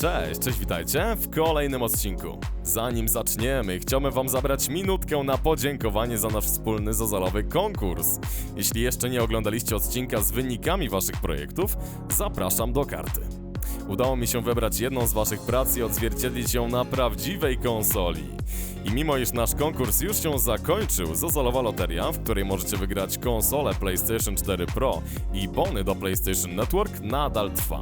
Cześć, cześć, witajcie w kolejnym odcinku. Zanim zaczniemy, chciałbym wam zabrać minutkę na podziękowanie za nasz wspólny zozalowy konkurs. Jeśli jeszcze nie oglądaliście odcinka z wynikami waszych projektów, zapraszam do karty. Udało mi się wybrać jedną z waszych prac i odzwierciedlić ją na prawdziwej konsoli. I mimo iż nasz konkurs już się zakończył, Zozolowa Loteria, w której możecie wygrać konsolę PlayStation 4 Pro i bony do PlayStation Network nadal trwa.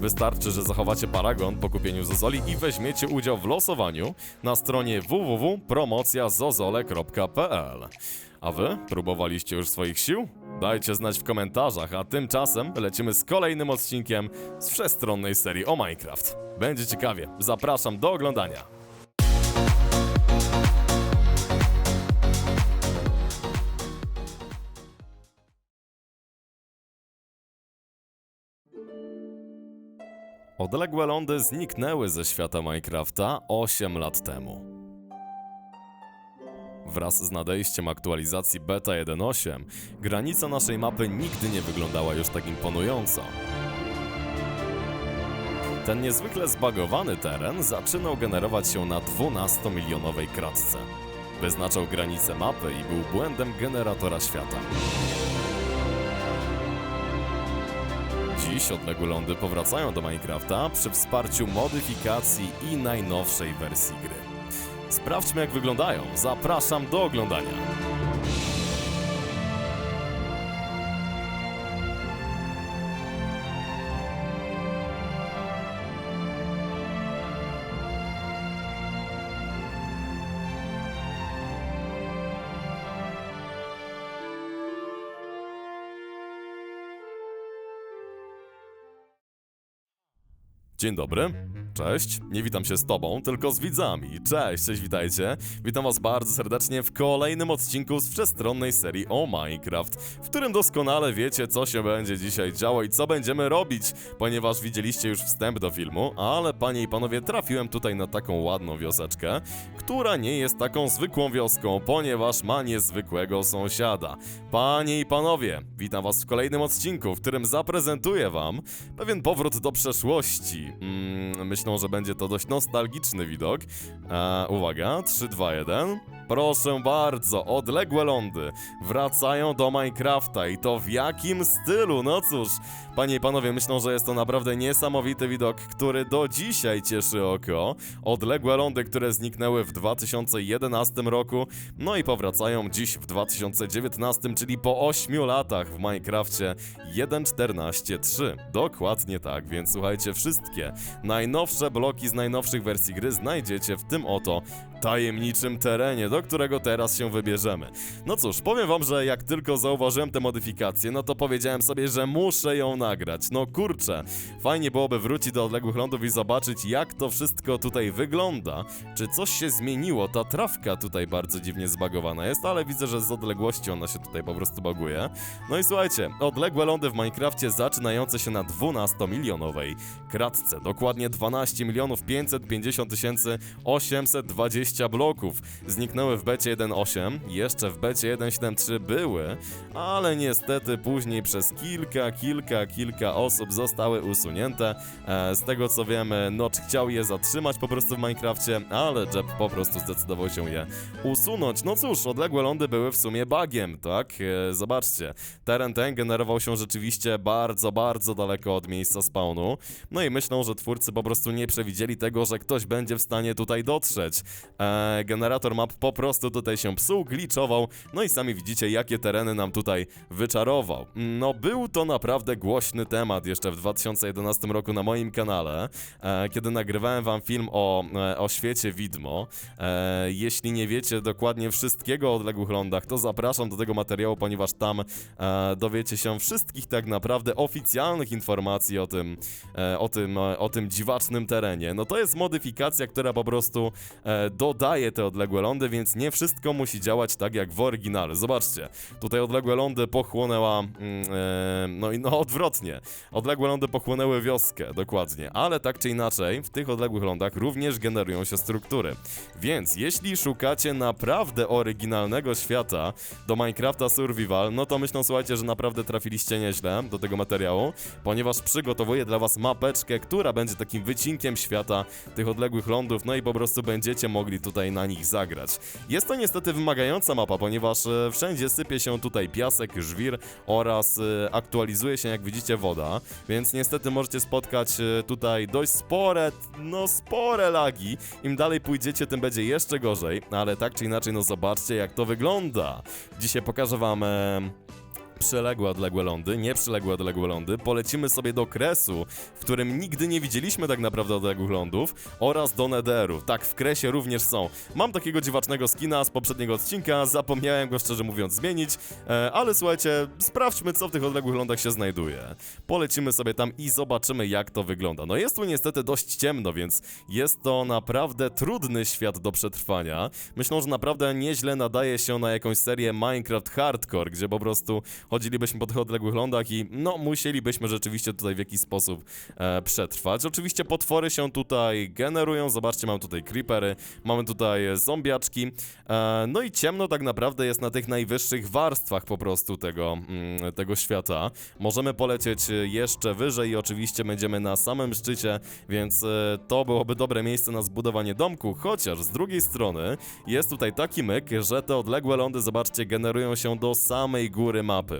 Wystarczy, że zachowacie paragon po kupieniu Zozoli i weźmiecie udział w losowaniu na stronie www.promocjazozole.pl. A wy próbowaliście już swoich sił? Dajcie znać w komentarzach, a tymczasem lecimy z kolejnym odcinkiem z wszechstronnej serii o Minecraft. Będzie ciekawie, zapraszam do oglądania. Odległe lądy zniknęły ze świata Minecrafta 8 lat temu. Wraz z nadejściem aktualizacji Beta 1.8, granica naszej mapy nigdy nie wyglądała już tak imponująco. Ten niezwykle zbagowany teren zaczynał generować się na 12-milionowej kratce. Wyznaczał granice mapy i był błędem generatora świata. Dziś odległe lądy powracają do Minecrafta przy wsparciu modyfikacji i najnowszej wersji gry. Sprawdźmy jak wyglądają. Zapraszam do oglądania. Dzień dobry. Cześć, nie witam się z tobą, tylko z widzami. Cześć, cześć, witajcie. Witam was bardzo serdecznie w kolejnym odcinku z przestronnej serii o Minecraft, w którym doskonale wiecie, co się będzie dzisiaj działo i co będziemy robić, ponieważ widzieliście już wstęp do filmu, ale panie i panowie, trafiłem tutaj na taką ładną wioseczkę, która nie jest taką zwykłą wioską, ponieważ ma niezwykłego sąsiada. Panie i panowie, witam was w kolejnym odcinku, w którym zaprezentuję wam pewien powrót do przeszłości. Mm, myślę, że będzie to dość nostalgiczny widok. E, uwaga, 3, 2, 1. Proszę bardzo, odległe lądy wracają do Minecrafta i to w jakim stylu? No cóż, panie i panowie, myślę, że jest to naprawdę niesamowity widok, który do dzisiaj cieszy oko. Odległe lądy, które zniknęły w 2011 roku, no i powracają dziś w 2019, czyli po 8 latach w Minecrafcie 1.14.3. Dokładnie tak, więc słuchajcie, wszystkie najnowsze bloki z najnowszych wersji gry znajdziecie w tym oto tajemniczym terenie, do którego teraz się wybierzemy. No cóż, powiem wam, że jak tylko zauważyłem tę modyfikację, no to powiedziałem sobie, że muszę ją nagrać. No kurczę, fajnie byłoby wrócić do odległych lądów i zobaczyć jak to wszystko tutaj wygląda. Czy coś się zmieniło? Ta trawka tutaj bardzo dziwnie zbagowana jest, ale widzę, że z odległości ona się tutaj po prostu baguje. No i słuchajcie, odległe lądy w Minecrafcie zaczynające się na 12-milionowej kratce. Dokładnie 12 milionów 550 820 20 bloków. Zniknęły w becie 1.8, jeszcze w becie 1.7.3 były, ale niestety później przez kilka, kilka, kilka osób zostały usunięte. E, z tego co wiemy Notch chciał je zatrzymać po prostu w Minecrafcie, ale Jeb po prostu zdecydował się je usunąć. No cóż, odległe lądy były w sumie bugiem, tak? E, zobaczcie, teren ten generował się rzeczywiście bardzo, bardzo daleko od miejsca spawnu. No i myślą, że twórcy po prostu nie przewidzieli tego, że ktoś będzie w stanie tutaj dotrzeć. E, generator map po prostu tutaj się psuł, glitchował, no i sami widzicie, jakie tereny nam tutaj wyczarował. No, był to naprawdę głośny temat jeszcze w 2011 roku na moim kanale, e, kiedy nagrywałem wam film o, e, o świecie widmo. E, jeśli nie wiecie dokładnie wszystkiego o odległych lądach, to zapraszam do tego materiału, ponieważ tam e, dowiecie się wszystkich tak naprawdę oficjalnych informacji o tym, e, o tym, e, o tym dziwacznym terenie. No to jest modyfikacja, która po prostu e, do dodaje te odległe lądy, więc nie wszystko musi działać tak jak w oryginale. Zobaczcie, tutaj odległe lądy pochłonęła, e, no i no odwrotnie, odległe lądy pochłonęły wioskę, dokładnie, ale tak czy inaczej, w tych odległych lądach również generują się struktury. Więc jeśli szukacie naprawdę oryginalnego świata do Minecrafta Survival, no to myślę, słuchajcie, że naprawdę trafiliście nieźle do tego materiału, ponieważ przygotowuję dla was mapeczkę, która będzie takim wycinkiem świata tych odległych lądów, no i po prostu będziecie mogli tutaj na nich zagrać. Jest to niestety wymagająca mapa, ponieważ e, wszędzie sypie się tutaj piasek, żwir oraz e, aktualizuje się, jak widzicie, woda, więc niestety możecie spotkać e, tutaj dość spore, no spore lagi. Im dalej pójdziecie, tym będzie jeszcze gorzej, ale tak czy inaczej, no zobaczcie, jak to wygląda. Dzisiaj pokażę wam... E, przyległe odległe lądy, nieprzyległe odległe lądy, polecimy sobie do Kresu, w którym nigdy nie widzieliśmy tak naprawdę odległych lądów, oraz do Netheru. Tak, w Kresie również są. Mam takiego dziwacznego skina z poprzedniego odcinka, zapomniałem go szczerze mówiąc zmienić, e, ale słuchajcie, sprawdźmy co w tych odległych lądach się znajduje. Polecimy sobie tam i zobaczymy jak to wygląda. No jest tu niestety dość ciemno, więc jest to naprawdę trudny świat do przetrwania. Myślę, że naprawdę nieźle nadaje się na jakąś serię Minecraft Hardcore, gdzie po prostu chodzilibyśmy po tych odległych lądach i no musielibyśmy rzeczywiście tutaj w jakiś sposób e, przetrwać. Oczywiście potwory się tutaj generują, zobaczcie, mamy tutaj creepery, mamy tutaj zombiaczki, e, no i ciemno tak naprawdę jest na tych najwyższych warstwach po prostu tego, mm, tego świata. Możemy polecieć jeszcze wyżej i oczywiście będziemy na samym szczycie, więc e, to byłoby dobre miejsce na zbudowanie domku, chociaż z drugiej strony jest tutaj taki myk, że te odległe lądy, zobaczcie, generują się do samej góry mapy.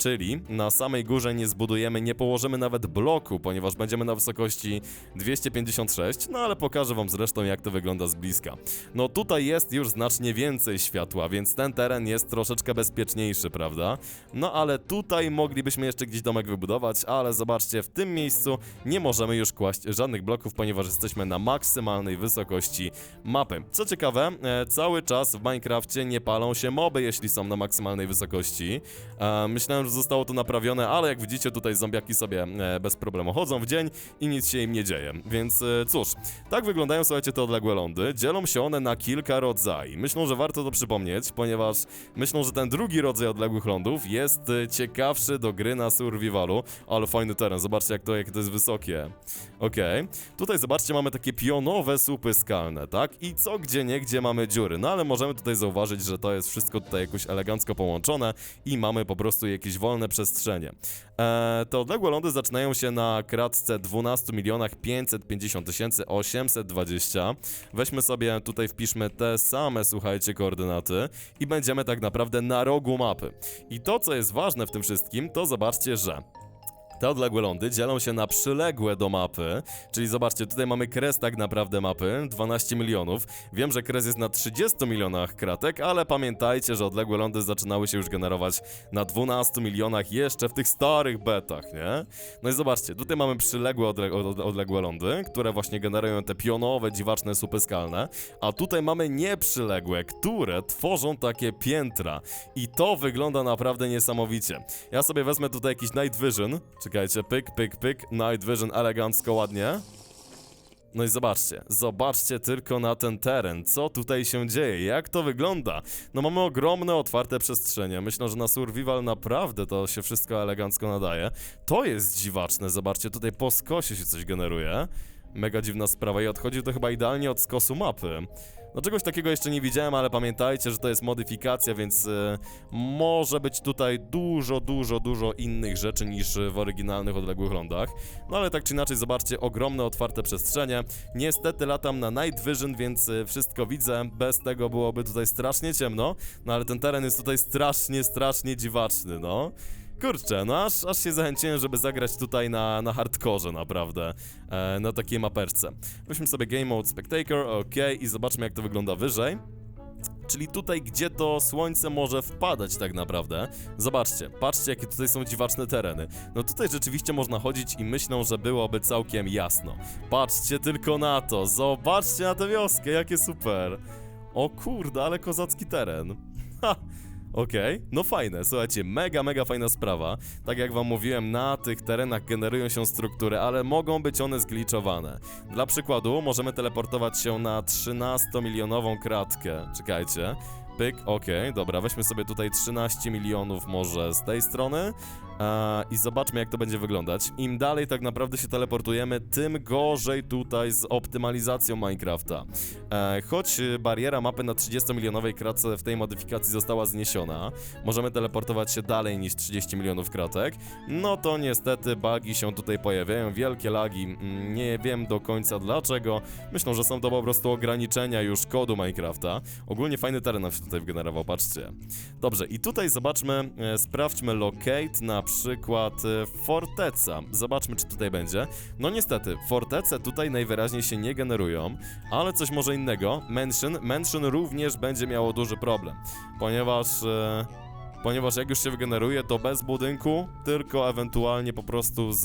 Czyli na samej górze nie zbudujemy, nie położymy nawet bloku, ponieważ będziemy na wysokości 256, no ale pokażę wam zresztą jak to wygląda z bliska. No tutaj jest już znacznie więcej światła, więc ten teren jest troszeczkę bezpieczniejszy, prawda? No ale tutaj moglibyśmy jeszcze gdzieś domek wybudować, ale zobaczcie, w tym miejscu nie możemy już kłaść żadnych bloków, ponieważ jesteśmy na maksymalnej wysokości mapy. Co ciekawe, e, cały czas w Minecrafcie nie palą się moby, jeśli są na maksymalnej wysokości. E, myślałem, że zostało to naprawione, ale jak widzicie tutaj zombiaki sobie e, bez problemu chodzą w dzień i nic się im nie dzieje. Więc e, cóż, tak wyglądają słuchajcie te odległe lądy. Dzielą się one na kilka rodzajów. Myślę, że warto to przypomnieć, ponieważ myślę, że ten drugi rodzaj odległych lądów jest e, ciekawszy do gry na survivalu, ale fajny teren. Zobaczcie jak to, jak to jest wysokie. Okej. Tutaj zobaczcie, mamy takie pionowe słupy skalne, tak? I co gdzie nie, gdzie mamy dziury. No ale możemy tutaj zauważyć, że to jest wszystko tutaj jakoś elegancko połączone i mamy po prostu jakieś wolne przestrzenie. Eee, te odległe lądy zaczynają się na kratce 12 milionach 550 tysięcy 820. Weźmy sobie tutaj, wpiszmy te same, słuchajcie, koordynaty i będziemy tak naprawdę na rogu mapy. I to, co jest ważne w tym wszystkim, to zobaczcie, że te odległe lądy dzielą się na przyległe do mapy, czyli zobaczcie, tutaj mamy kres tak naprawdę mapy, 12 milionów. Wiem, że kres jest na 30 milionach kratek, ale pamiętajcie, że odległe lądy zaczynały się już generować na 12 milionach jeszcze w tych starych betach, nie? No i zobaczcie, tutaj mamy przyległe odle od- odległe lądy, które właśnie generują te pionowe, dziwaczne słupy skalne, a tutaj mamy nieprzyległe, które tworzą takie piętra. I to wygląda naprawdę niesamowicie. Ja sobie wezmę tutaj jakiś Night Vision, czekajcie, pyk, pyk, pyk, Night Vision elegancko, ładnie. No i zobaczcie, zobaczcie tylko na ten teren, co tutaj się dzieje, jak to wygląda. No mamy ogromne, otwarte przestrzenie, myślę, że na survival naprawdę to się wszystko elegancko nadaje. To jest dziwaczne, zobaczcie, tutaj po skosie się coś generuje. Mega dziwna sprawa i odchodzi to chyba idealnie od skosu mapy. No czegoś takiego jeszcze nie widziałem, ale pamiętajcie, że to jest modyfikacja, więc e, może być tutaj dużo, dużo, dużo innych rzeczy niż w oryginalnych odległych lądach. No ale tak czy inaczej, zobaczcie, ogromne, otwarte przestrzenie. Niestety latam na Night Vision, więc e, wszystko widzę. Bez tego byłoby tutaj strasznie ciemno, no ale ten teren jest tutaj strasznie, strasznie dziwaczny, no. Kurczę, no aż, aż się zachęciłem, żeby zagrać tutaj na, na hardkorze naprawdę, e, na takiej maperce. Weźmy sobie Game Mode Spectator, ok, i zobaczmy jak to wygląda wyżej. Czyli tutaj, gdzie to słońce może wpadać tak naprawdę. Zobaczcie, patrzcie jakie tutaj są dziwaczne tereny. No tutaj rzeczywiście można chodzić i myślą, że byłoby całkiem jasno. Patrzcie tylko na to, zobaczcie na tę wioskę, jakie super. O kurde, ale kozacki teren. Ha! Okej, no fajne, słuchajcie, mega, mega fajna sprawa. Tak jak wam mówiłem, na tych terenach generują się struktury, ale mogą być one zgliczowane. Dla przykładu, możemy teleportować się na 13-milionową kratkę. Czekajcie. Pyk, okej, dobra, weźmy sobie tutaj 13 milionów może z tej strony i zobaczmy jak to będzie wyglądać. Im dalej tak naprawdę się teleportujemy, tym gorzej tutaj z optymalizacją Minecrafta. E, choć bariera mapy na 30-milionowej kratce w tej modyfikacji została zniesiona, możemy teleportować się dalej niż 30 milionów kratek, no to niestety bugi się tutaj pojawiają, wielkie lagi, mm, nie wiem do końca dlaczego, myślę, że są to po prostu ograniczenia już kodu Minecrafta. Ogólnie fajny teren nam się tutaj wygenerował, patrzcie. Dobrze, i tutaj zobaczmy, e, sprawdźmy locate, na przykład e, forteca. Zobaczmy, czy tutaj będzie. No niestety, fortece tutaj najwyraźniej się nie generują, ale coś może innego. Mansion, Mansion również będzie miało duży problem, ponieważ... E, Ponieważ jak już się wygeneruje, to bez budynku, tylko ewentualnie po prostu z,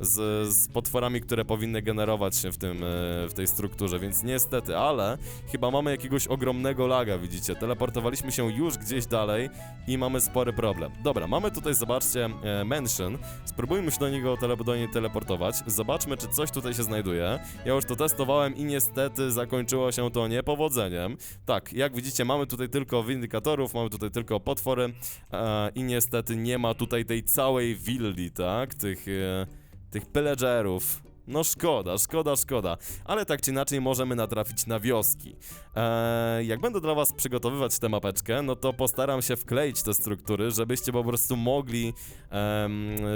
z, z potworami, które powinny generować się w, tym, e, w tej strukturze, więc niestety, ale chyba mamy jakiegoś ogromnego laga, widzicie, teleportowaliśmy się już gdzieś dalej i mamy spory problem. Dobra, mamy tutaj, zobaczcie, e, mansion, spróbujmy się do niego tele, do niej teleportować, zobaczmy, czy coś tutaj się znajduje. Ja już to testowałem i niestety zakończyło się to niepowodzeniem. Tak, jak widzicie, mamy tutaj tylko windykatorów, mamy tutaj tylko potwory e, i niestety nie ma tutaj tej całej willi, tak, tych... E, tych pillagerów. No szkoda, szkoda, szkoda. Ale tak czy inaczej możemy natrafić na wioski. Eee, jak będę dla was przygotowywać tę mapeczkę, no to postaram się wkleić te struktury, żebyście po prostu mogli,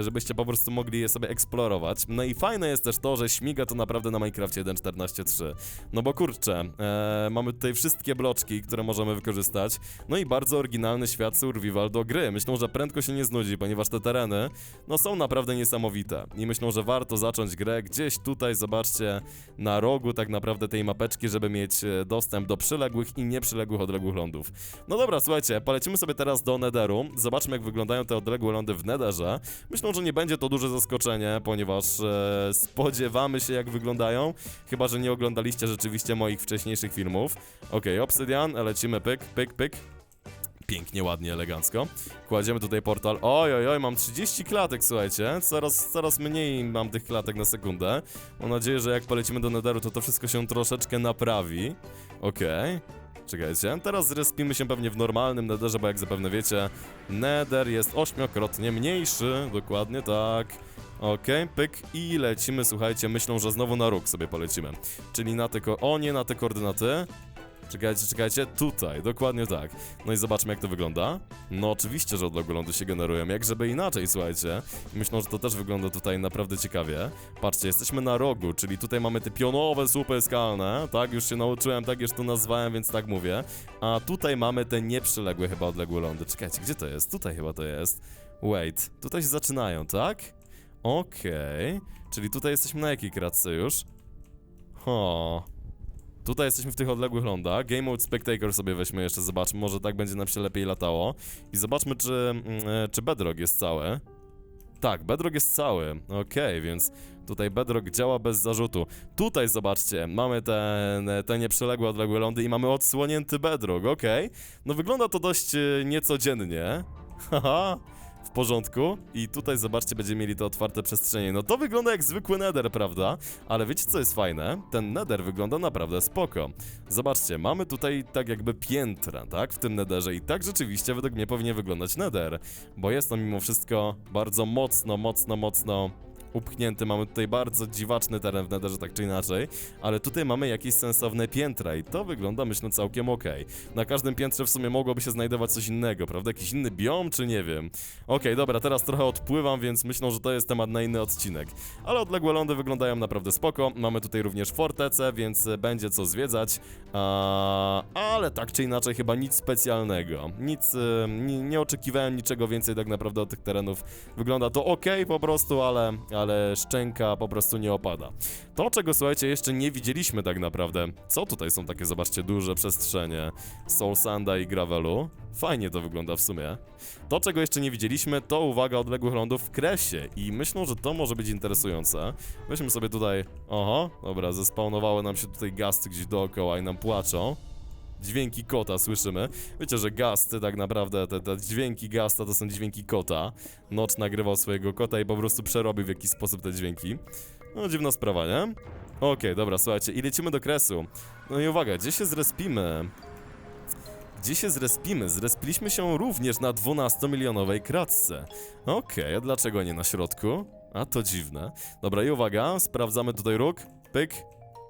żebyście po prostu mogli je sobie eksplorować. No i fajne jest też to, że śmiga to naprawdę na Minecrafcie 1.14.3. No bo kurczę, e, mamy tutaj wszystkie bloczki, które możemy wykorzystać. No i bardzo oryginalny świat survival do gry. Myślę, że prędko się nie znudzi, ponieważ te tereny, no są naprawdę niesamowite. I myślę, że warto zacząć grę gdzieś tutaj, zobaczcie, na rogu tak naprawdę tej mapeczki, żeby mieć e, dostęp do przyległych i nieprzyległych odległych lądów. No dobra, słuchajcie, polecimy sobie teraz do Netheru. Zobaczmy, jak wyglądają te odległe lądy w Netherze. Myślę, że nie będzie to duże zaskoczenie, ponieważ e, spodziewamy się, jak wyglądają. Chyba, że nie oglądaliście rzeczywiście moich wcześniejszych filmów. Okej, Obsydian, lecimy, pyk, pyk, pyk. Pięknie, ładnie, elegancko. Kładziemy tutaj portal. Oj, oj, oj, mam 30 klatek, słuchajcie. Coraz, coraz mniej mam tych klatek na sekundę. Mam nadzieję, że jak polecimy do Netheru, to to wszystko się troszeczkę naprawi. Okej. Czekajcie, teraz zrespimy się pewnie w normalnym netherze, bo jak zapewne wiecie, nether jest ośmiokrotnie mniejszy, dokładnie tak. Okej, pyk i lecimy, słuchajcie, myślą, że znowu na róg sobie polecimy. Czyli na te o nie, na te koordynaty. Czekajcie, czekajcie, tutaj, dokładnie tak. No i zobaczmy jak to wygląda. No oczywiście, że odległe lądy się generują, jak żeby inaczej, słuchajcie. Myślę, że to też wygląda tutaj naprawdę ciekawie. Patrzcie, jesteśmy na rogu, czyli tutaj mamy te pionowe słupy skalne, tak? Już się nauczyłem, tak już to nazwałem, więc tak mówię. A tutaj mamy te nieprzyległe chyba odległe lądy. Czekajcie, gdzie to jest? Tutaj chyba to jest. Wait, tutaj się zaczynają, tak? Okej, czyli tutaj jesteśmy na jakiej kratce już? Ho. Tutaj jesteśmy w tych odległych lądach. Game Mode Spectator sobie weźmy jeszcze, zobaczmy, może tak będzie nam się lepiej latało. I zobaczmy, czy, mm, e, czy Bedrock jest cały. Tak, Bedrock jest cały. Okej, więc tutaj Bedrock działa bez zarzutu. Tutaj zobaczcie, mamy te, te nieprzyległe odległe lądy i mamy odsłonięty Bedrock, okej. No wygląda to dość e, niecodziennie. Haha. W porządku. I tutaj zobaczcie, będziemy mieli te otwarte przestrzenie. No to wygląda jak zwykły nether, prawda? Ale wiecie co jest fajne? Ten nether wygląda naprawdę spoko. Zobaczcie, mamy tutaj tak jakby piętra, tak? W tym netherze i tak rzeczywiście według mnie powinien wyglądać nether. Bo jest on mimo wszystko bardzo mocno, mocno, mocno upchnięty. Mamy tutaj bardzo dziwaczny teren w netherze, tak czy inaczej. Ale tutaj mamy jakieś sensowne piętra i to wygląda, myślę, całkiem okej. Na każdym piętrze w sumie mogłoby się znajdować coś innego, prawda? Jakiś inny biom, czy nie wiem. Okej, dobra, teraz trochę odpływam, więc myślę, że to jest temat na inny odcinek. Ale odległe lądy wyglądają naprawdę spoko. Mamy tutaj również fortecę, więc będzie co zwiedzać. A, ale tak czy inaczej, chyba nic specjalnego. Nic, e, nie, nie oczekiwałem niczego więcej tak naprawdę od tych terenów. Wygląda to ok po prostu, ale, ale szczęka po prostu nie opada. To, czego słuchajcie, jeszcze nie widzieliśmy tak naprawdę. Co tutaj są takie, zobaczcie, duże przestrzenie Soul Sanda i Gravelu? Fajnie to wygląda w sumie. To, czego jeszcze nie widzieliśmy, to uwaga odległych lądów w kresie i myślę, że to może być interesujące. Weźmy sobie tutaj, oho, dobra, zespawnowały nam się tutaj gasty gdzieś dookoła i nam płaczą. Dźwięki kota słyszymy. Wiecie, że Gasty tak naprawdę, te, te dźwięki Gasta to są dźwięki kota. Notch nagrywał swojego kota i po prostu przerobił w jakiś sposób te dźwięki. No dziwna sprawa, nie? Okej, dobra, słuchajcie, i lecimy do kresu. No i uwaga, gdzie się zrespimy? Gdzie się zrespimy? Zrespiliśmy się również na 12-milionowej kratce. Okej, a dlaczego nie na środku? A to dziwne. Dobra, i uwaga, sprawdzamy tutaj róg. Pyk.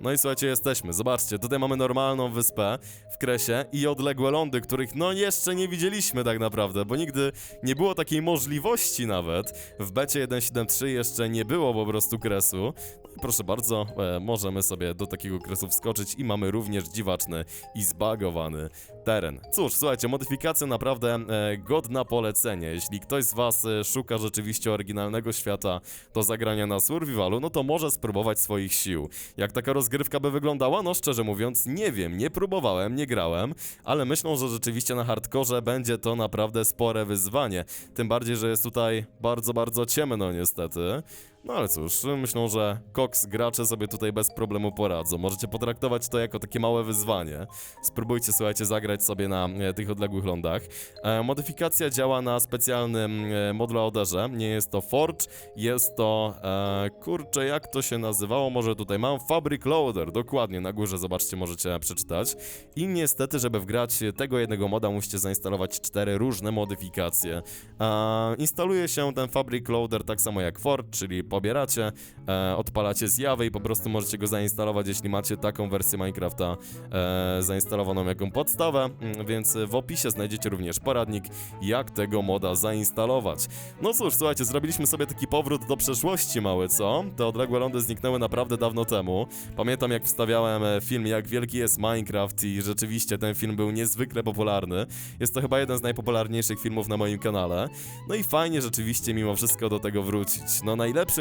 No i słuchajcie, jesteśmy. Zobaczcie, tutaj mamy normalną wyspę w kresie i odległe lądy, których no jeszcze nie widzieliśmy tak naprawdę, bo nigdy nie było takiej możliwości nawet. W becie 1.7.3 jeszcze nie było po prostu kresu. Proszę bardzo, e, możemy sobie do takiego kresu wskoczyć i mamy również dziwaczny i zbagowany teren. Cóż, słuchajcie, modyfikacja naprawdę e, godna polecenia. Jeśli ktoś z Was e, szuka rzeczywiście oryginalnego świata do zagrania na survivalu, no to może spróbować swoich sił. Jak taka rozgrywka by wyglądała? No szczerze mówiąc, nie wiem, nie próbowałem, nie grałem, ale myślę, że rzeczywiście na hardkorze będzie to naprawdę spore wyzwanie. Tym bardziej, że jest tutaj bardzo, bardzo ciemno niestety. No ale cóż, myślę, że Cox gracze sobie tutaj bez problemu poradzą. Możecie potraktować to jako takie małe wyzwanie. Spróbujcie, słuchajcie, zagrać sobie na e, tych odległych lądach. E, modyfikacja działa na specjalnym e, modloaderze. Nie jest to Forge, jest to... E, kurczę, jak to się nazywało? Może tutaj mam Fabric Loader. Dokładnie, na górze, zobaczcie, możecie przeczytać. I niestety, żeby wgrać tego jednego moda, musicie zainstalować cztery różne modyfikacje. E, instaluje się ten Fabric Loader tak samo jak Forge, czyli pobieracie, e, odpalacie zjawę i po prostu możecie go zainstalować, jeśli macie taką wersję Minecrafta e, zainstalowaną jaką podstawę, mm, więc w opisie znajdziecie również poradnik, jak tego moda zainstalować. No cóż, słuchajcie, zrobiliśmy sobie taki powrót do przeszłości mały, co? Te odległe lądy zniknęły naprawdę dawno temu. Pamiętam jak wstawiałem e, film, jak wielki jest Minecraft i rzeczywiście ten film był niezwykle popularny. Jest to chyba jeden z najpopularniejszych filmów na moim kanale. No i fajnie rzeczywiście mimo wszystko do tego wrócić. No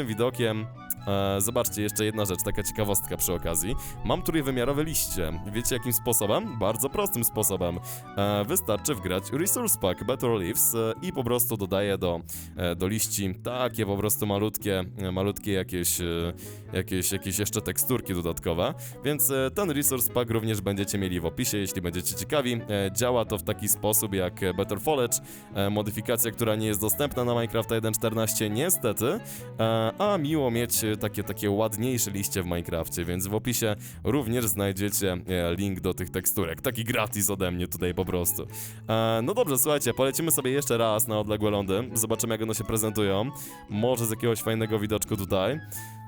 widokiem, e, zobaczcie, jeszcze jedna rzecz, taka ciekawostka przy okazji. Mam trójwymiarowe liście. Wiecie jakim sposobem? Bardzo prostym sposobem. E, wystarczy wgrać Resource Pack Better Leaves e, i po prostu dodaję do, e, do liści takie po prostu malutkie, e, malutkie jakieś, e, jakieś, jakieś jeszcze teksturki dodatkowe. Więc e, ten Resource Pack również będziecie mieli w opisie, jeśli będziecie ciekawi. E, działa to w taki sposób jak Better Foliage, e, modyfikacja, która nie jest dostępna na Minecrafta 1.14 niestety, e, a miło mieć e, takie, takie ładniejsze liście w Minecrafcie, więc w opisie również znajdziecie e, link do tych teksturek. Taki gratis ode mnie tutaj po prostu. E, no dobrze, słuchajcie, polecimy sobie jeszcze raz na odległe lądy, zobaczymy jak one się prezentują. Może z jakiegoś fajnego widoczku tutaj.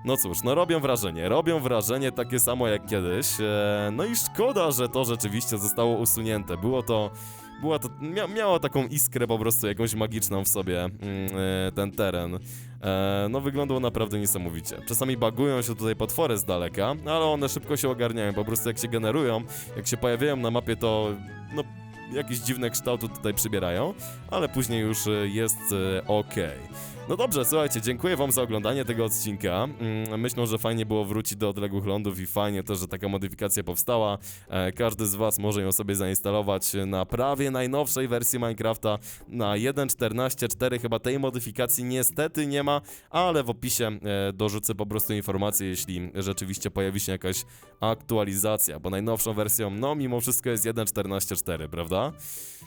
No cóż, no robią wrażenie, robią wrażenie takie samo jak kiedyś. No i szkoda, że to rzeczywiście zostało usunięte. Było to. Była to. Mia, miało taką iskrę po prostu jakąś magiczną w sobie mm, ten teren. E, no wyglądał naprawdę niesamowicie. Czasami bagują się tutaj potwory z daleka, ale one szybko się ogarniają. Po prostu jak się generują, jak się pojawiają na mapie, to no jakieś dziwne kształty tutaj przybierają, ale później już e, jest e, ok. No dobrze, słuchajcie, dziękuję wam za oglądanie tego odcinka. Mm, Myślę, że fajnie było wrócić do odległych lądów i fajnie też, że taka modyfikacja powstała. E, Każdy z was może ją sobie zainstalować na prawie najnowszej wersji Minecrafta na 1.14.4. Chyba tej modyfikacji niestety nie ma, ale w opisie e, dorzucę po prostu informację, jeśli rzeczywiście pojawi się jakaś aktualizacja, bo najnowszą wersją, no mimo wszystko jest 1.14.4, prawda?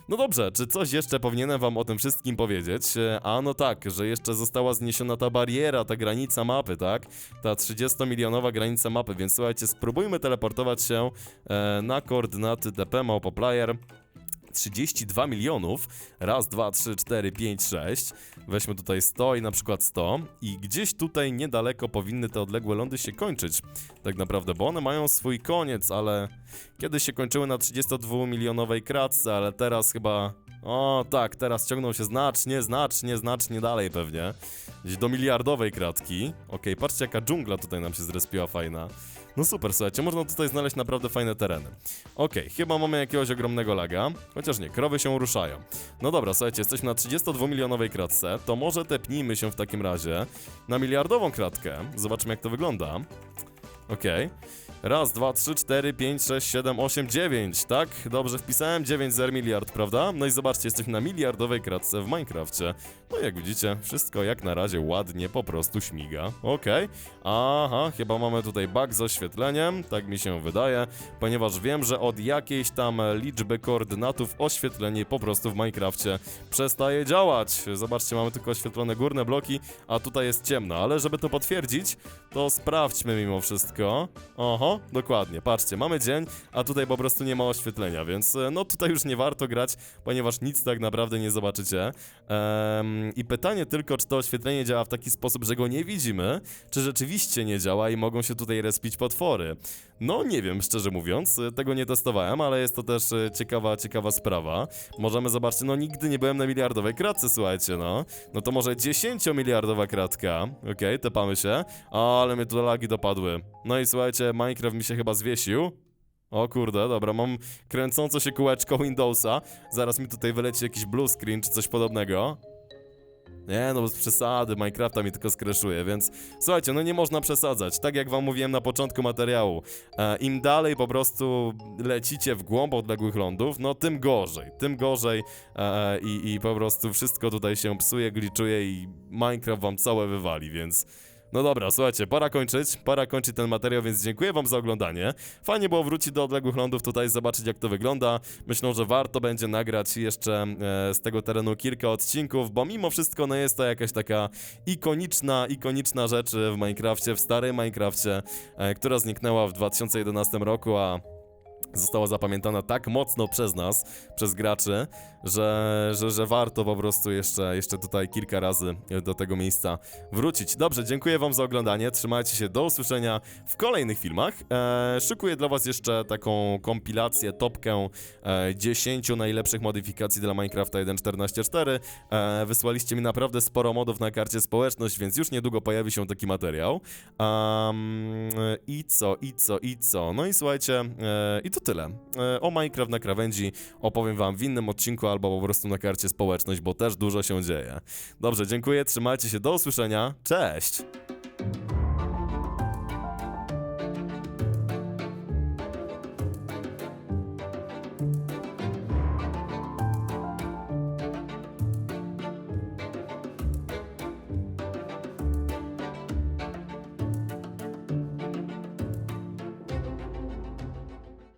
No dobrze, czy coś jeszcze powinienem wam o tym wszystkim powiedzieć? E, A no tak, że jeszcze została zniesiona ta bariera, ta granica mapy, tak? Ta 30-milionowa granica mapy, więc słuchajcie, spróbujmy teleportować się e, na koordynaty dp małpoplayer 32 milionów, raz, dwa, trzy, cztery, pięć, sześć. Weźmy tutaj 100 i na przykład 100 i gdzieś tutaj niedaleko powinny te odległe lądy się kończyć. Tak naprawdę, bo one mają swój koniec, ale kiedyś się kończyły na 32-milionowej kratce, ale teraz chyba... O tak, teraz ciągną się znacznie, znacznie, znacznie dalej pewnie. Gdzieś do miliardowej kratki. Okej, patrzcie jaka dżungla tutaj nam się zrespiła fajna. No super, słuchajcie, można tutaj znaleźć naprawdę fajne tereny. Okej, chyba mamy jakiegoś ogromnego laga, chociaż nie, krowy się ruszają. No dobra, słuchajcie, jesteśmy na 32-milionowej kratce, to może tepnijmy się w takim razie na miliardową kratkę. Zobaczmy jak to wygląda. Okej. Raz, dwa, trzy, cztery, pięć, sześć, siedem, osiem, dziewięć, tak? Dobrze wpisałem, 9 zer miliard, prawda? No i zobaczcie, jesteśmy na miliardowej kratce w Minecrafcie. No jak widzicie, wszystko jak na razie ładnie po prostu śmiga. Okej. Aha, chyba mamy tutaj bug z oświetleniem, tak mi się wydaje, ponieważ wiem, że od jakiejś tam liczby koordynatów oświetlenie po prostu w Minecrafcie przestaje działać. Zobaczcie, mamy tylko oświetlone górne bloki, a tutaj jest ciemno, ale żeby to potwierdzić, to sprawdźmy mimo wszystko. Oho, dokładnie, patrzcie, mamy dzień, a tutaj po prostu nie ma oświetlenia, więc e, no tutaj już nie warto grać, ponieważ nic tak naprawdę nie zobaczycie. I pytanie tylko, czy to oświetlenie działa w taki sposób, że go nie widzimy, czy rzeczywiście nie działa i mogą się tutaj respić potwory. No nie wiem, szczerze mówiąc, e, tego nie testowałem, ale jest to też e, ciekawa, ciekawa sprawa. Możemy zobaczyć, no nigdy nie byłem na miliardowej kratce, słuchajcie, no. No to może 10-miliardowa kratka. Okej, tepamy się. Ale mnie tu lagi dopadły. No i słuchajcie, Minecraft mi się chyba zwiesił. O kurde, dobra, mam kręcące się kółeczko Windowsa. Zaraz mi tutaj wyleci jakiś blue screen czy coś podobnego. Nie, no bez przesady, Minecrafta mi tylko skreszuje, więc słuchajcie, no nie można przesadzać. Tak jak wam mówiłem na początku materiału, e, im dalej po prostu lecicie w głąb odległych lądów, no tym gorzej, tym gorzej e, i, i po prostu wszystko tutaj się psuje, gliczuje i Minecraft wam całe wywali, więc... No dobra, słuchajcie, pora kończyć, pora kończyć ten materiał, więc dziękuję wam za oglądanie. Fajnie było wrócić do odległych lądów tutaj, zobaczyć jak to wygląda. Myślę, że warto będzie nagrać jeszcze e, z tego terenu kilka odcinków, bo mimo wszystko no jest to jakaś taka ikoniczna, ikoniczna rzecz w Minecrafcie, w starym Minecrafcie, e, która zniknęła w 2011 roku, a została zapamiętana tak mocno przez nas, przez graczy, że, że, że warto po prostu jeszcze, jeszcze tutaj kilka razy do tego miejsca wrócić. Dobrze, dziękuję wam za oglądanie, trzymajcie się, do usłyszenia w kolejnych filmach. E, szykuję dla was jeszcze taką kompilację, topkę e, 10 najlepszych modyfikacji dla Minecrafta 1.14.4. E, wysłaliście mi naprawdę sporo modów na karcie społeczność, więc już niedługo pojawi się taki materiał. Um, I co, i co, i co? No i słuchajcie, e, i to tyle. E, o Minecraft na krawędzi opowiem wam w innym odcinku albo po prostu na karcie społeczność, bo też dużo się dzieje. Dobrze, dziękuję, trzymajcie się, do usłyszenia, cześć!